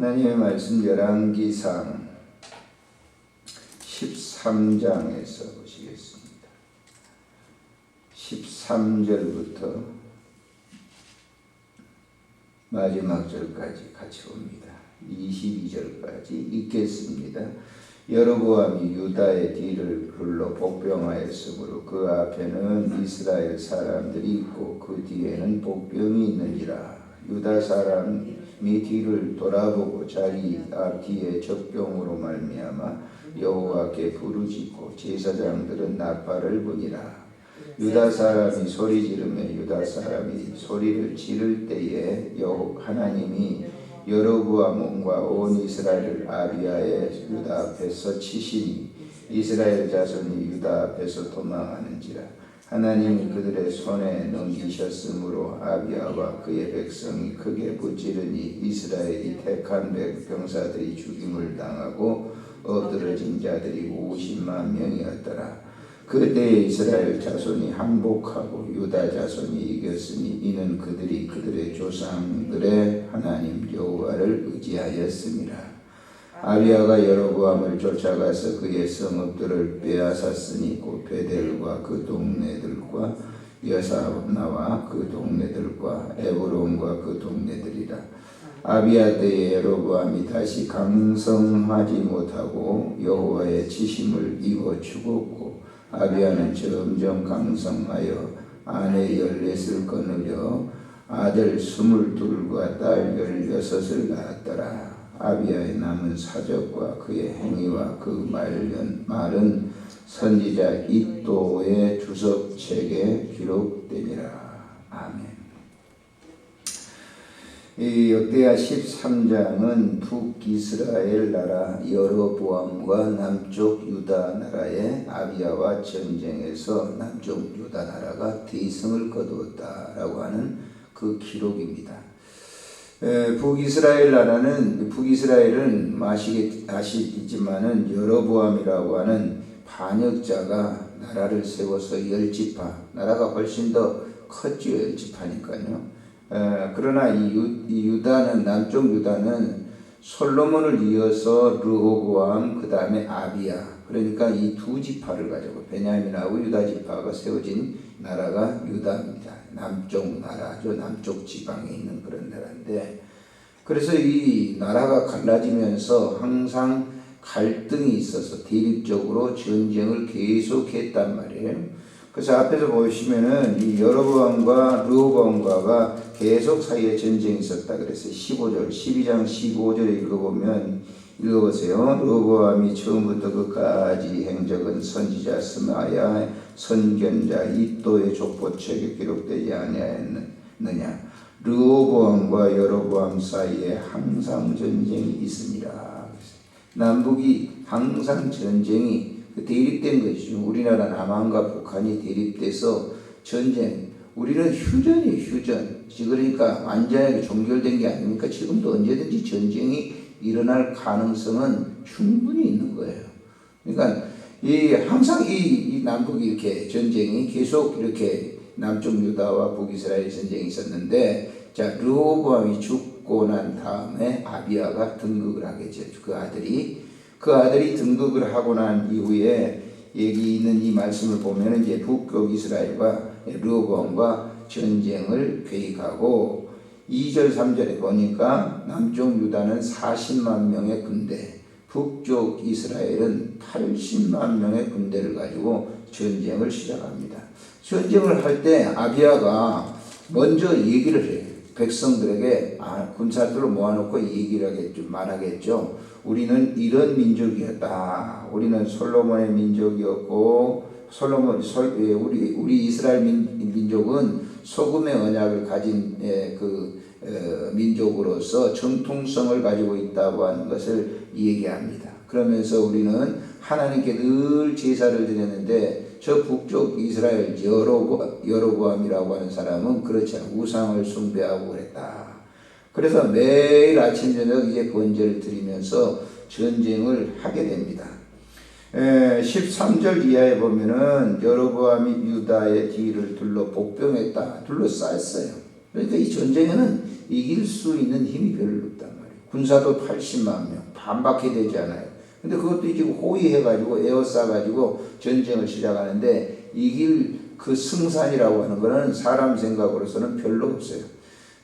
하나님의 말씀 열왕기상 13장에서 보시겠습니다. 13절부터 마지막 절까지 같이 봅니다. 22절까지 읽겠습니다. 여로보암이 유다의 뒤를 불러 복병하였으므로 그 앞에는 이스라엘 사람들이 있고 그 뒤에는 복병이 있느니라. 유다 사람이 뒤를 돌아보고 자기 앞뒤에 적병으로 말미암아 여호와께 부르짖고 제사장들은 나팔을 부니라. 유다 사람이 소리 지르며 유다 사람이 소리를 지를 때에 여호 하나님이 여로보암과 온 이스라엘을 아비아의 유다 앞에서 치시니 이스라엘 자손이 유다 앞에서 도망하는지라 하나님이 그들의 손에 넘기셨으므로 아비아와 그의 백성이 크게 부지르니 이스라엘이 택한 백병사들이 죽임을 당하고 엎드러진 자들이 50만 명이었더라 그때 이스라엘 자손이 항복하고 유다 자손이 이겼으니 이는 그들이 그들의 조상들의 하나님 여호와를 의지하였습니다. 아비아가 여로보암을 쫓아가서 그의 성읍들을 빼앗았으니 곧 베델과 그 동네들과 여사나와 그 동네들과 에브론과 그 동네들이라. 아비아 때에 여로보암이 다시 강성하지 못하고 여호와의 지심을 입어 죽었고 아비아는 점점 강성하여 아내 열넷을 거느려 아들 스물둘과 딸 열여섯을 낳았더라. 아비아의 남은 사적과 그의 행위와 그 말은, 말은 선지자 이또의 주석책에 기록되니라. 아멘. 이 역대하 13장은 북이스라엘 나라 여로보암과 남쪽 유다 나라의 아비아와 전쟁에서 남쪽 유다 나라가 대승을 거두었다라고 하는 그 기록입니다. 북이스라엘 나라는 북이스라엘은 아시, 아시겠지만은 여로보암이라고 하는 반역자가 나라를 세워서 열지파 나라가 훨씬 더 컸죠 열지파니까요. 그러나 이, 유, 이 유다는 남쪽 유다는 솔로몬을 이어서 르호보암 그 다음에 아비야 그러니까 이 두 지파를 가지고 베냐민하고 유다 지파가 세워진 나라가 유다입니다. 남쪽 나라죠. 남쪽 지방에 있는 그런 나라인데 그래서 이 나라가 갈라지면서 항상 갈등이 있어서 대립적으로 전쟁을 계속했단 말이에요. 그래서 앞에서 보시면은 이 여로보암과 르호보암과가 계속 사이에 전쟁이 있었다 그래서 15절, 12장 15절에 읽어보면 읽어보세요. 르호보암이 처음부터 끝까지 행적은 선지자 스마야 선견자 이또의 족보책에 기록되지 아니하였느냐. 르호보암과 여로보암 사이에 항상 전쟁이 있습니다. 남북이 항상 전쟁이 대립된 것이죠. 우리나라 남한과 북한이 대립돼서 전쟁. 우리는 휴전이에요, 휴전. 그러니까 완전하게 종결된 게 아닙니까? 지금도 언제든지 전쟁이 일어날 가능성은 충분히 있는 거예요. 그러니까 이 항상 이, 이 남북이 이렇게 전쟁이 계속 이렇게 남쪽 유다와 북이스라엘 전쟁이 있었는데 자 르호보암이 죽고 난 다음에 아비아가 등극을 하겠죠. 그 아들이 그 아들이 등극을 하고 난 이후에 여기 있는 이 말씀을 보면 이제 북쪽 이스라엘과 르호보암과 전쟁을 계획하고 2절 3절에 보니까 남쪽 유다는 40만 명의 군대, 북쪽 이스라엘은 80만 명의 군대를 가지고 전쟁을 시작합니다. 전쟁을 할 때 아비아가 먼저 얘기를 해요. 백성들에게 아, 군사들을 모아놓고 얘기를 하겠죠. 말하겠죠. 우리는 이런 민족이었다. 우리는 솔로몬의 민족이었고 솔로몬 예, 우리 우리 이스라엘 민, 민족은 소금의 언약을 가진 예, 그 어, 민족으로서 정통성을 가지고 있다고 하는 것을 얘기합니다. 그러면서 우리는 하나님께 늘 제사를 드렸는데 저 북쪽 이스라엘 여로보, 여로보암이라고 하는 사람은 그렇지 않아 우상을 숭배하고 그랬다. 그래서 매일 아침 저녁 이제 번제를 드리면서 전쟁을 하게 됩니다. 에, 13절 이하에 보면은 여로보암이 유다의 뒤를 둘러 복병했다. 둘러싸였어요. 그러니까 이 전쟁에는 이길 수 있는 힘이 별로 없단 말이에요. 군사도 80만 명, 반밖에 되지 않아요. 근데 그것도 지금 호위해가지고 에워싸가지고 전쟁을 시작하는데 이길 그 승산이라고 하는 거는 사람 생각으로서는 별로 없어요.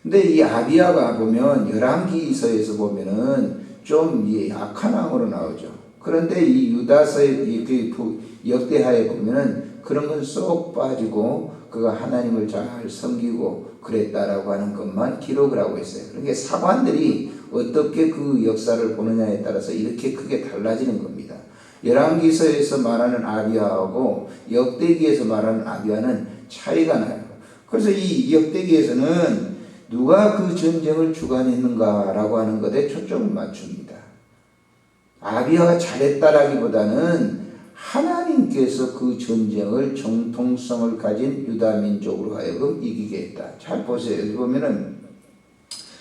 근데 이 아비아가 보면 열왕기서에서 보면은 좀이 약한 왕으로 나오죠. 그런데 이 유다서의 이그 역대하에 보면은 그런 건 쏙 빠지고 그가 하나님을 잘 섬기고 그랬다라고 하는 것만 기록을 하고 있어요. 그러니까 사관들이 어떻게 그 역사를 보느냐에 따라서 이렇게 크게 달라지는 겁니다. 열왕기서에서 말하는 아비아하고 역대기에서 말하는 아비아는 차이가 나요. 그래서 이 역대기에서는 누가 그 전쟁을 주관했는가라고 하는 것에 초점을 맞춥니다. 아비아가 잘했다라기보다는 하나님께서 그 전쟁을 정통성을 가진 유다 민족으로 하여금 이기게 했다. 잘 보세요. 여기 보면은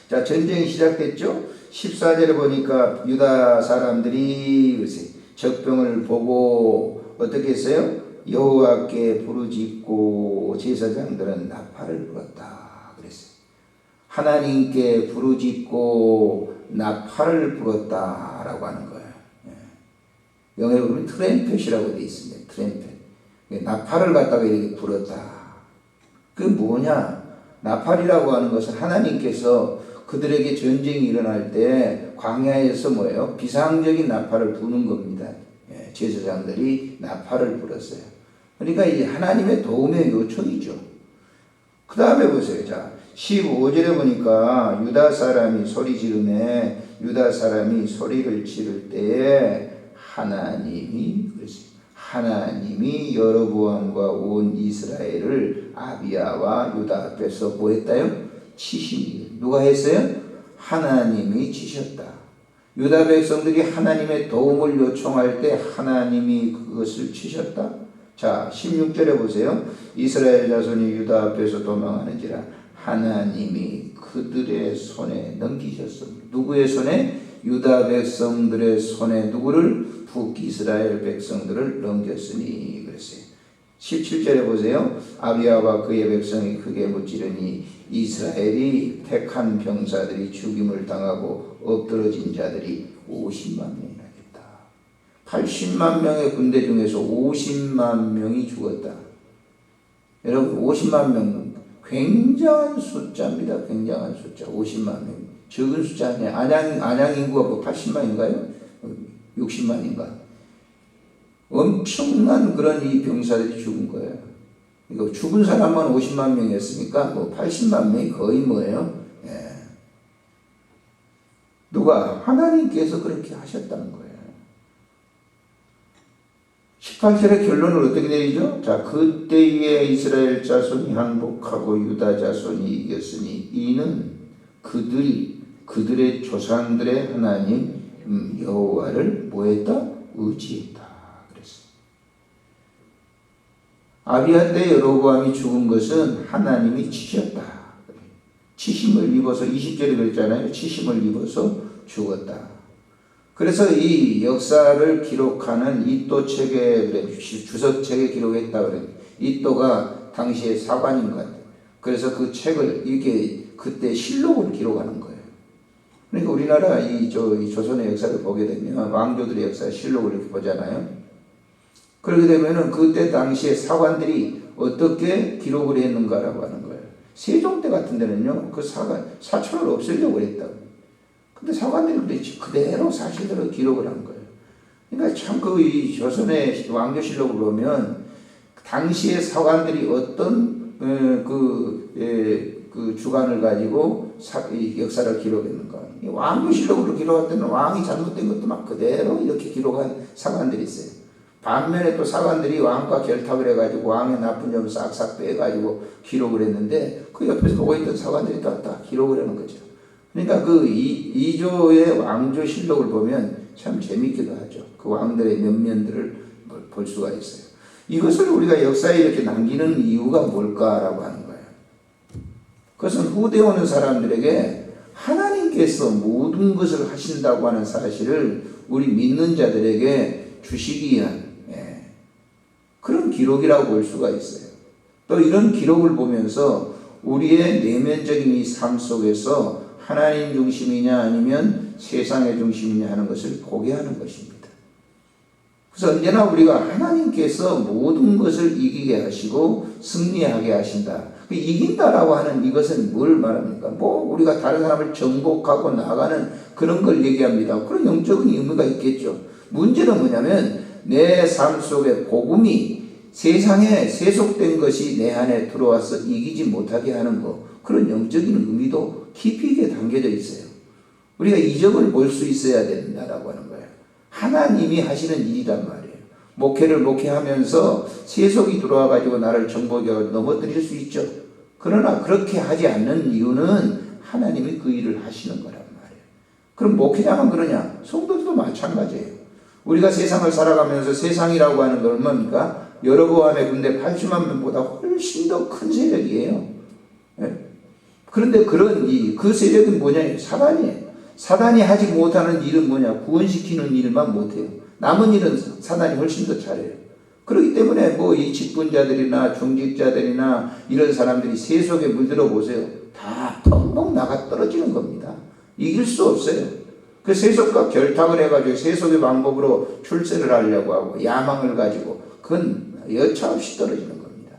자 전쟁이 시작됐죠. 14절에 보니까 유다 사람들이 글쎄 적병을 보고 어떻게 했어요? 여호와께 부르짖고 제사장들은 나팔을 불었다 그랬어요. 하나님께 부르짖고 나팔을 불었다라고 하는. 예. 영어에 보면 트램펫이라고 되어 있습니다. 트램펫. 나팔을 갖다가 이렇게 불었다. 그게 뭐냐? 나팔이라고 하는 것은 하나님께서 그들에게 전쟁이 일어날 때 광야에서 뭐예요? 비상적인 나팔을 부는 겁니다. 예, 제사장들이 나팔을 불었어요. 그러니까 이 하나님의 도움의 요청이죠. 그 다음에 보세요. 자, 15절에 보니까 유다 사람이 소리 지르매 유다 사람이 소리를 지를 때에 하나님이 그랬어요. 하나님이 여로보암과 온 이스라엘을 아비아와 유다 앞에서 뭐 했다요? 치시니 누가 했어요? 하나님이 치셨다. 유다 백성들이 하나님의 도움을 요청할 때 하나님이 그것을 치셨다. 자, 16절에 보세요. 이스라엘 자손이 유다 앞에서 도망하는지라 하나님이 그들의 손에 넘기셨습니다. 누구의 손에? 유다 백성들의 손에 누구를? 북이스라엘 백성들을 넘겼으니 그랬어요. 17절에 보세요. 아비아와 그의 백성이 크게 무찌르니 이스라엘이 택한 병사들이 죽임을 당하고 엎드러진 자들이 50만 명이나 됐다. 80만 명의 군대 중에서 50만 명이 죽었다. 여러분 50만 명 굉장한 숫자입니다. 굉장한 숫자. 50만 명. 적은 숫자 아니에요. 안양, 안양 인구가 뭐 80만인가요? 60만 인가? 엄청난 그런 이 병사들이 죽은 거예요. 이거 죽은 사람만 50만 명이었으니까 뭐 80만 명이 거의 뭐예요? 예. 누가 하나님께서 그렇게 하셨다는 거예요. 18절의 결론을 어떻게 내리죠? 자, 그때에 이스라엘 자손이 항복하고 유다 자손이 이겼으니 이는 그들이 그들의 조상들의 하나님 음, 여호와를 뭐했다? 의지했다. 그랬어. 아비아 때 여로보암이 죽은 것은 하나님이 치셨다. 치심을 입어서 20절에 그랬잖아요. 치심을 입어서 죽었다. 그래서 이 역사를 기록하는 이또 책에 주석 책에 기록했다 그래. 이또가 당시의 사관인 것 같아요. 그래서 그 책을 이게 그때 실록을 기록하는 거예요. 그러니까 우리나라 이, 저, 이 조선의 역사를 보게 되면 왕조들의 역사 실록을 이렇게 보잖아요. 그렇게 되면은 그때 당시에 사관들이 어떻게 기록을 했는가라고 하는 거예요. 세종 때 같은 데는요, 그 사관, 사초를 없애려고 했다고. 근데 사관들이 그랬지. 그대로 사실대로 기록을 한 거예요. 그러니까 참 그 이 조선의 왕조실록을 보면 당시의 사관들이 어떤 어, 그, 예, 그 주관을 가지고 역사를 기록했는가. 왕조실록으로 기록할 때는 왕이 잘못된 것도 막 그대로 이렇게 기록한 사관들이 있어요. 반면에 또 사관들이 왕과 결탁을 해가지고 왕의 나쁜 점을 싹싹 빼가지고 기록을 했는데 그 옆에서 보고 있던 사관들이 다, 다 기록을 하는 거죠. 그러니까 그 이, 이조의 왕조실록을 보면 참 재밌기도 하죠. 그 왕들의 면면들을 볼 수가 있어요. 이것을 우리가 역사에 이렇게 남기는 이유가 뭘까라고 하는. 그것은 후대 오는 사람들에게 하나님께서 모든 것을 하신다고 하는 사실을 우리 믿는 자들에게 주시기 위한 예, 그런 기록이라고 볼 수가 있어요. 또 이런 기록을 보면서 우리의 내면적인 이 삶 속에서 하나님 중심이냐 아니면 세상의 중심이냐 하는 것을 보게 하는 것입니다. 그래서 언제나 우리가 하나님께서 모든 것을 이기게 하시고 승리하게 하신다. 그 이긴다라고 하는 이것은 뭘 말합니까? 뭐 우리가 다른 사람을 정복하고 나가는 그런 걸 얘기합니다. 그런 영적인 의미가 있겠죠. 문제는 뭐냐면 내 삶 속에 복음이 세상에 세속된 것이 내 안에 들어와서 이기지 못하게 하는 거 그런 영적인 의미도 깊이 있게 담겨져 있어요. 우리가 이점을 볼 수 있어야 된다라고 하는 거예요. 하나님이 하시는 일이란 말이에요. 목회를 목회하면서 세속이 들어와 가지고 나를 정복해 넘어뜨릴 수 있죠. 그러나 그렇게 하지 않는 이유는 하나님이 그 일을 하시는 거란 말이에요. 그럼 목회자만 그러냐? 성도들도 마찬가지예요. 우리가 세상을 살아가면서 세상이라고 하는 건 뭡니까? 여러보암의 군대 80만 명보다 훨씬 더 큰 세력이에요. 예? 그런데 그런 이, 그 세력이 뭐냐? 사단이에요. 사단이 하지 못하는 일은 뭐냐? 구원시키는 일만 못해요. 남은 일은 사단이 훨씬 더 잘해요. 그렇기 때문에 뭐 이 직분자들이나 중직자들이나 이런 사람들이 세속에 물들어 보세요. 다 펑펑 나가 떨어지는 겁니다. 이길 수 없어요. 그 세속과 결탁을 해가지고 세속의 방법으로 출세를 하려고 하고 야망을 가지고 그건 여차 없이 떨어지는 겁니다.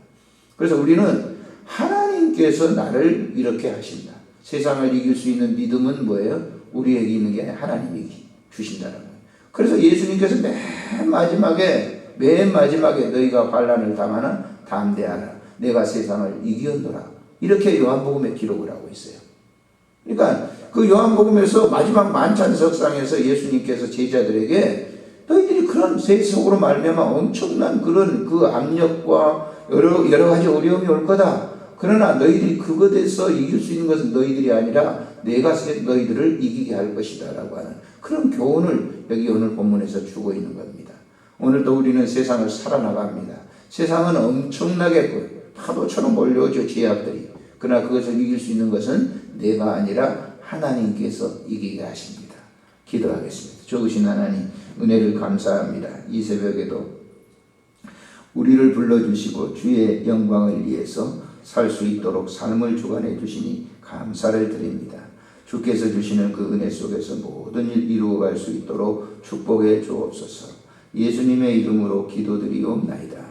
그래서 우리는 하나님께서 나를 이렇게 하신다. 세상을 이길 수 있는 믿음은 뭐예요? 우리에게 있는 게 하나님이 주신다는 거예요. 그래서 예수님께서 맨 마지막에 맨 마지막에 너희가 환란을 당하나 담대하라. 내가 세상을 이기었노라. 이렇게 요한복음에 기록을 하고 있어요. 그러니까 그 요한복음에서 마지막 만찬석상에서 예수님께서 제자들에게 너희들이 그런 세속으로 말미암아 엄청난 그런 그 압력과 여러 여러 가지 어려움이 올 거다. 그러나 너희들이 그것에서 이길 수 있는 것은 너희들이 아니라 내가 너희들을 이기게 할 것이다 라고 하는 그런 교훈을 여기 오늘 본문에서 주고 있는 겁니다. 오늘도 우리는 세상을 살아나갑니다. 세상은 엄청나게 파도처럼 몰려오죠 죄악들이. 그러나 그것을 이길 수 있는 것은 내가 아니라 하나님께서 이기게 하십니다. 기도하겠습니다. 좋으신 하나님 은혜를 감사합니다. 이 새벽에도 우리를 불러주시고 주의 영광을 위해서 살 수 있도록 삶을 주관해 주시니 감사를 드립니다. 주께서 주시는 그 은혜 속에서 모든 일 이루어갈 수 있도록 축복해 주옵소서. 예수님의 이름으로 기도드리옵나이다.